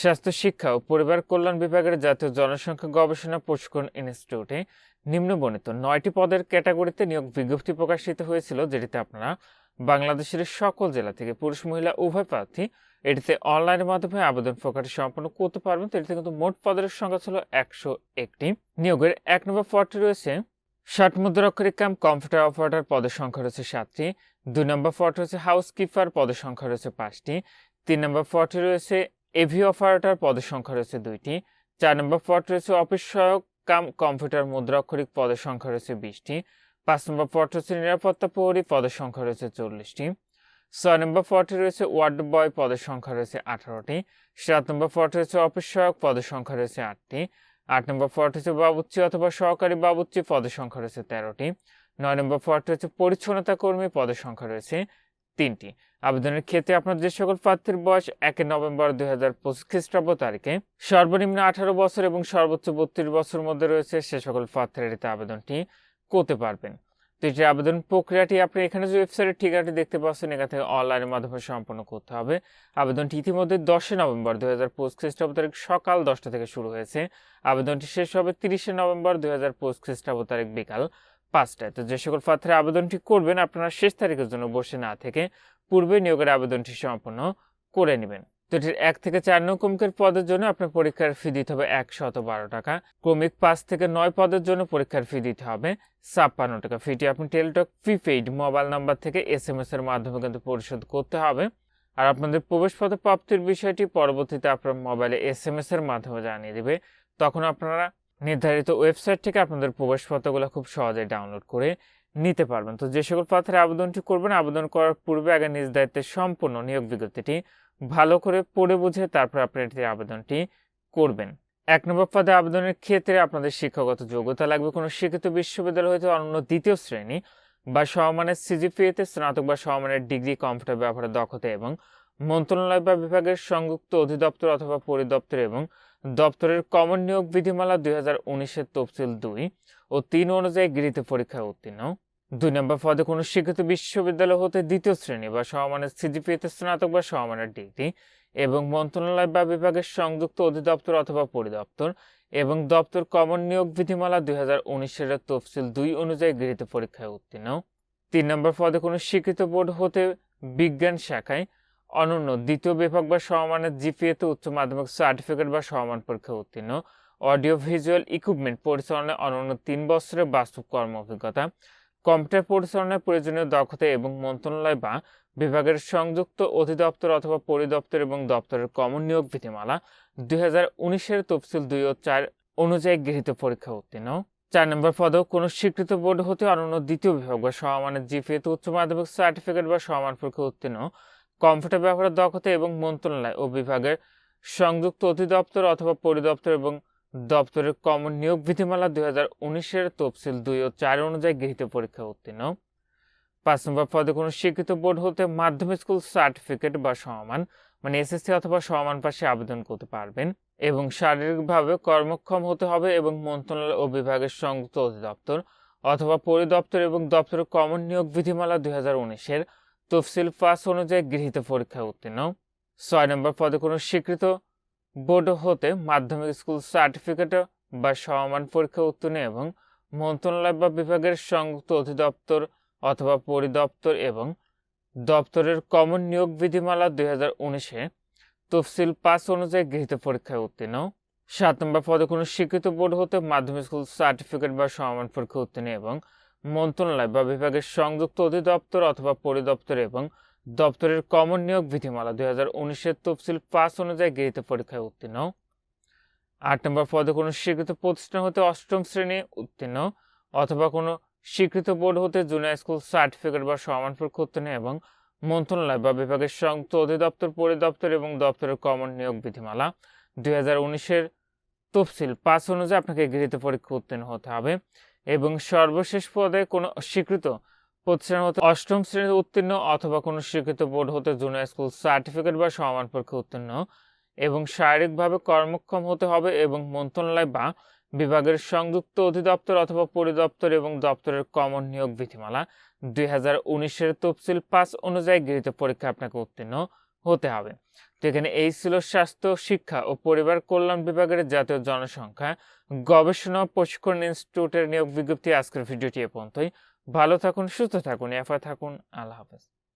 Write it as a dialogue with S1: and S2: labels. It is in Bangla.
S1: স্বাস্থ্য শিক্ষা ও পরিবার কল্যাণ বিভাগের জাতীয় জনসংখ্যা গবেষণা প্রশিক্ষণ ইনস্টিটিউটে নিম্নবর্ণিত নয়টি পদের ক্যাটাগরিতে নিয়োগ বিজ্ঞপ্তি প্রকাশিত হয়েছিল, যেটিতে আপনারা বাংলাদেশের সকল জেলা থেকে পুরুষ, মহিলা, উভয় প্রার্থী এটিতে অনলাইনের মাধ্যমে আবেদন প্রকাশটি সম্পন্ন করতে পারবেন। এটিতে কিন্তু মোট পদের সংখ্যা ছিল একশো একটি। নিয়োগের এক নম্বর পদটি রয়েছে ষাট মুদ্রাক্ষরিক কাম, কম্পিউটার অপারেটর পদের সংখ্যা রয়েছে সাতটি। দুই নম্বর পদ রয়েছে হাউস কিপার পদের সংখ্যা রয়েছে পাঁচটি। তিন নম্বর পদটি রয়েছে এভি অপারেটর পদের সংখ্যা রয়েছে দুইটি। চার নম্বর পদ রয়েছে অফিস সহায়ক কাম কম্পিউটার মুদ্রাক্ষরিক পদের সংখ্যা রয়েছে বিশটি। পাঁচ নম্বর পদ রয়েছে নিরাপত্তা প্রহরী পদের সংখ্যা রয়েছে চল্লিশটি। ছয় নম্বর পদটি রয়েছে ওয়ার্ড বয়, পদের সংখ্যা রয়েছে আঠারোটি। সাত নম্বর পদ রয়েছে অফিস সহায়ক পদের সংখ্যা রয়েছে আটটি। আট নম্বর পদ রয়েছে বাবুচ্চি অথবা সহকারী বাবুচ্চি পদের সংখ্যা রয়েছে তেরোটি। নয় নম্বর পদটি হচ্ছে পরিচ্ছন্নতা কর্মী পদের সংখ্যা রয়েছে তিনটি। আবেদনের ক্ষেত্রে আপনার যে সকল প্রার্থীর বয়স একে নভেম্বর দুই হাজার পঁচিশ খ্রিস্টাব্দ তারিখে, সর্বনিম্ন আঠারো বছর এবং সর্বোচ্চ বত্রিশ বছর মধ্যে রয়েছে সে সকল প্রার্থীরা এটিতে আবেদনটি করতে পারবেন। তো এটি আবেদন প্রক্রিয়াটি, আপনি এখানে যে ওয়েবসাইটের ঠিকানাটি দেখতে পাচ্ছেন, এখান থেকে অনলাইনের মাধ্যমে সম্পন্ন করতে হবে। আবেদনটি ইতিমধ্যে দশই নভেম্বর দুই হাজার পঁচিশ খ্রিস্টাব্দ তারিখ সকাল দশটা থেকে শুরু হয়েছে। আবেদনটি শেষ হবে তিরিশে নভেম্বর দুই হাজার পঁচিশ খ্রিস্টাব্দ তারিখ বিকাল পাঁচটায়। তো যে সকল প্রার্থীরা আবেদনটি করবেন, আপনারা শেষ তারিখের জন্য বসে না থেকে পূর্বে নিয়োগের আবেদনটি সম্পন্ন করে নেবেন। তো এক থেকে চার নং ক্রমিকের পদের জন্য আপনার পরীক্ষার ফি দিতে হবে একশত বারো টাকা। ক্রমিক পাঁচ থেকে নয় পদের জন্য পরীক্ষার ফি দিতে হবে ছাপ্পান্ন টাকা। ফিটি আপনি টেলিটক প্রিপেইড মোবাইল নাম্বার থেকে এস এম এস এর মাধ্যমে কিন্তু পরিশোধ করতে হবে। আর আপনাদের প্রবেশপত্র প্রাপ্তির বিষয়টি পরবর্তীতে আপনার মোবাইলে এস এম এস এর মাধ্যমে জানিয়ে দেবে। তখন আপনারা নির্ধারিত ওয়েবসাইট থেকে আপনাদের প্রবেশপত্রগুলো খুব সহজে ডাউনলোড করে নিতে পারবেন। তো যে সকল প্রার্থীরা আবেদনটি করবেন, আবেদন করার পূর্বে আগে নিজ দায়িত্বে সম্পূর্ণ নিয়োগ বিজ্ঞপ্তিটি ভালো করে পড়ে বুঝে তারপর আপনি এটিতে আবেদনটি করবেন। এক নম্বর পদে আবেদনের ক্ষেত্রে আপনাদের শিক্ষাগত যোগ্যতা লাগবে। কোনো শিক্ষিত বিশ্ববিদ্যালয় হয়তো অন্য দ্বিতীয় শ্রেণি বা সমমানের সিজিপিএতে স্নাতক বা সমমানের ডিগ্রি কম্পিউটার ব্যবহারের দক্ষতা এবং মন্ত্রণালয় বা বিভাগের সংযুক্ত অধিদপ্তর অথবা পরিদপ্তর এবং দপ্তরের কমন নিয়োগ বিধিমালা দুই হাজার উনিশের তফসিল দুই ও তিন অনুযায়ী গৃহীত পরীক্ষায় উত্তীর্ণ। দুই নম্বর পদে কোনো শিক্ষিত বিশ্ববিদ্যালয় হতে দ্বিতীয় শ্রেণি বা সমমানের সিজিপিএতে স্নাতক বা সমমানের ডিগ্রি এবং মন্ত্রণালয় বা বিভাগের সংযুক্ত অধিদপ্তর অথবা পরিদপ্তর এবং দপ্তর কমন নিয়োগ বিধিমালা দুই হাজার উনিশের তফসিল দুই অনুযায়ী গৃহীত পরীক্ষায় উত্তীর্ণ। তিন নম্বর পদে কোনো স্বীকৃত বোর্ড হতে বিজ্ঞান শাখায় অনন্য দ্বিতীয় বিভাগ বা সমমানের জিপিএতে উচ্চ মাধ্যমিক সার্টিফিকেট বা সমমান পরীক্ষায় উত্তীর্ণ। অডিও ভিজুয়াল ইকুইপমেন্ট পরিচালনায় অনন্য তিন বছরের বাস্তব কর্ম অভিজ্ঞতা। কম্পিউটার পরিচালনায় প্রয়োজনীয় দক্ষতা এবং মন্ত্রণালয় বা বিভাগের সংযুক্ত অধিদপ্তর অথবা পরিদপ্তর এবং দপ্তরের কমন নিয়োগ বিধিমালা দুই হাজার উনিশের তফসিল দুই ও চার অনুযায়ী গৃহীত পরীক্ষা উত্তীর্ণ। চার নম্বর পদেও কোনো স্বীকৃত বোর্ড হতে অনন্য দ্বিতীয় বিভাগ বা সমমানের জিপিএতে উচ্চ মাধ্যমিক সার্টিফিকেট বা সমান পরীক্ষা উত্তীর্ণ। কম্পিউটার ব্যবহারের দক্ষতা এবং মন্ত্রণালয় ও বিভাগের সংযুক্ত অধিদপ্তর অথবা পরিদপ্তর এবং দপ্তরের কমন নিয়োগ বিধিমালা দুই হাজার উনিশের তফসিল দুই ও চার অনুযায়ী গৃহীত পরীক্ষা উত্তীর্ণ। পাঁচ নম্বর পদে কোনো স্বীকৃত বোর্ড হতে মাধ্যমিক স্কুল সার্টিফিকেট বা সমান মানে এসএসসি অথবা সমান পাশে আবেদন করতে পারবেন এবং শারীরিকভাবে কর্মক্ষম হতে হবে এবং মন্ত্রণালয় ও বিভাগের সংযুক্ত অধিদপ্তর অথবা পরিদপ্তর এবং দপ্তরের কমন নিয়োগ বিধিমালা দুই হাজার উনিশের তফসিল পাস অনুযায়ী গৃহীত পরীক্ষা উত্তীর্ণ। ছয় নম্বর পদে কোনো স্বীকৃত বোর্ড হতে মাধ্যমিক স্কুল সার্টিফিকেট বা সমান পরীক্ষা উত্তীর্ণ এবং মন্ত্রণালয় বা বিভাগের সংযুক্ত অধিদপ্তর অথবা পরিদপ্তর এবং দপ্তরের কমন নিয়োগ বিধিমালা দুই হাজার উনিশে তফসিল পাস অনুযায়ী গৃহীত পরীক্ষায় উত্তীর্ণ। সাত নম্বর পদে কোনো স্বীকৃত বোর্ড হতে মাধ্যমিক স্কুল সার্টিফিকেট বা সমান পরীক্ষা উত্তীর্ণ এবং মন্ত্রণালয় বা বিভাগের সংযুক্ত অধিদপ্তর অথবা পরিদপ্তর এবং দপ্তরের কমন নিয়োগ বিধিমালা দুই হাজার উনিশের তফসিল পাঁচ অনুযায়ী গৃহীত পরীক্ষায় উত্তীর্ণ। আট নম্বর পদে কোনো স্বীকৃত প্রতিষ্ঠান হতে অষ্টম শ্রেণি উত্তীর্ণ অথবা কোনো স্বীকৃত বোর্ড হতে জুনিয়র স্কুল সার্টিফিকেট বা সমান উত্তীর্ণ এবং মন্ত্রণালয় বা বিভাগের সংযুক্ত অধিদপ্তর, পরিদপ্তর এবং দপ্তরের কমন নিয়োগ বিধিমালা দুই হাজার উনিশের তফসিল পাঁচ অনুযায়ী আপনাকে গৃহীত পরীক্ষা উত্তীর্ণ হতে হবে এবং সর্বশেষ পদে কোনো স্বীকৃত প্রতিষ্ঠান হতে অষ্টম শ্রেণীতে উত্তীর্ণ অথবা কোনো স্বীকৃত বোর্ড হতে স্কুল সার্টিফিকেট বা সমান পরীক্ষা উত্তীর্ণ এবং শারীরিকভাবে কর্মক্ষম হতে হবে এবং মন্ত্রণালয় বা বিভাগের সংযুক্ত অধিদপ্তর অথবা পরিদপ্তর এবং দপ্তরের কমন নিয়োগ বিধিমালা দুই হাজার উনিশের তফসিল পাস অনুযায়ী গৃহীত পরীক্ষা আপনাকে উত্তীর্ণ হতে হবে। তো এখানে এই ছিল স্বাস্থ্য, শিক্ষা ও পরিবার কল্যাণ বিভাগের জাতীয় জনসংখ্যা গবেষণা প্রশিক্ষণ ইনস্টিটিউটের নিয়োগ বিজ্ঞপ্তি। আজকের ভিডিওটি এ পর্যন্তই। ভালো থাকুন সুস্থ থাকুন এফা থাকুন আল্লাহ হাফেজ।